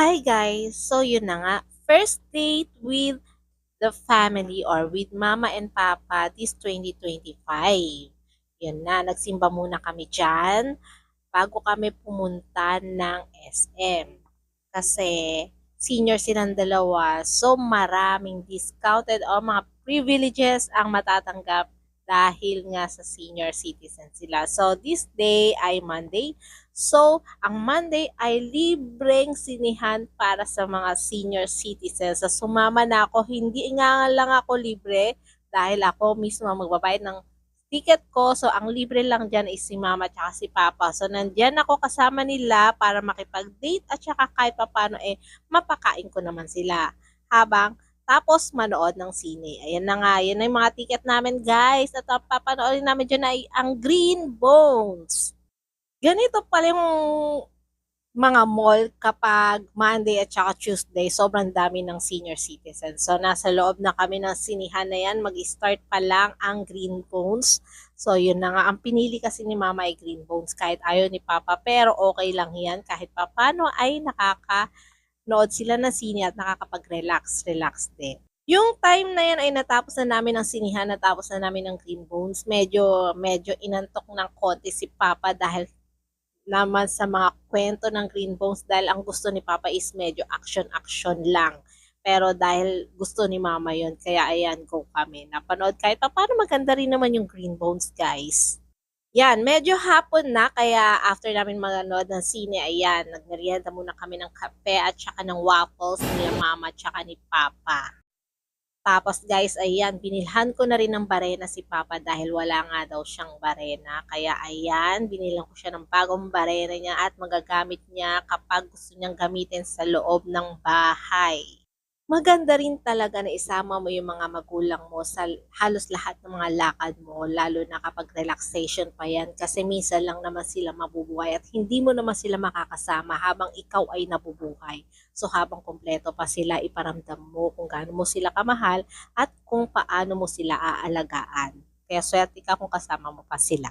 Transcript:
Hi guys! So yun na nga, first date with the family or with mama and papa this 2025. Yun na, nagsimba muna kami dyan bago kami pumunta ng SM. Kasi senior silang dalawa, so maraming discounted o mga privileges ang matatanggap dahil nga sa senior citizen sila. So this day ay Monday. So, ang Monday ay libreng sinihan para sa mga senior citizens. So, sumama na ako. Hindi nga lang ako libre dahil ako mismo magbabayad ng ticket ko. So, ang libre lang dyan is si mama at si papa. So, nandyan ako kasama nila para makipag-date at saka kahit papano eh, mapakain ko naman sila. Habang tapos manood ng sine. Ayan na nga, yan na yung mga ticket namin guys. At ang papanoorin namin dyan ay ang Green Bones ganito pala yung mga mall kapag Monday at saka Tuesday, sobrang dami ng senior citizens. So, nasa loob na kami ng sinihan na yan. Mag-start pa lang ang Green Bones. So, yun na nga. Ang pinili kasi ni Mama ay Green Bones kahit ayaw ni Papa. Pero okay lang yan kahit papano ay nakaka-nood sila ng sine at nakakapag-relax, relax din. Yung time na yan ay natapos na namin ang sinihan, natapos na namin ang Green Bones. Medyo, medyo inantok ng konti si Papa dahil naman sa mga kwento ng Green Bones dahil ang gusto ni Papa is medyo action-action lang. Pero dahil gusto ni Mama yon kaya ayan, go kami. Napanood kahit pa paano maganda rin naman yung Green Bones, guys. Yan, medyo hapon na, kaya after namin maganood ng sine, ayan, nagmerienda muna kami ng kape at saka ng waffles nila Mama at saka ni Papa. Tapos guys, ayan, binilhan ko na rin ng barena si Papa dahil wala nga daw siyang barena. Kaya ayan, binilang ko siya ng bagong barena niya at magagamit niya kapag gusto niyang gamitin sa loob ng bahay. Maganda rin talaga na isama mo yung mga magulang mo sa halos lahat ng mga lakad mo, lalo na kapag relaxation pa yan. Kasi minsan lang naman sila mabubuhay at hindi mo naman sila makakasama habang ikaw ay nabubuhay. So habang kompleto pa sila, iparamdam mo kung gaano mo sila kamahal at kung paano mo sila aalagaan. Kaya swerte ka kung kasama mo pa sila.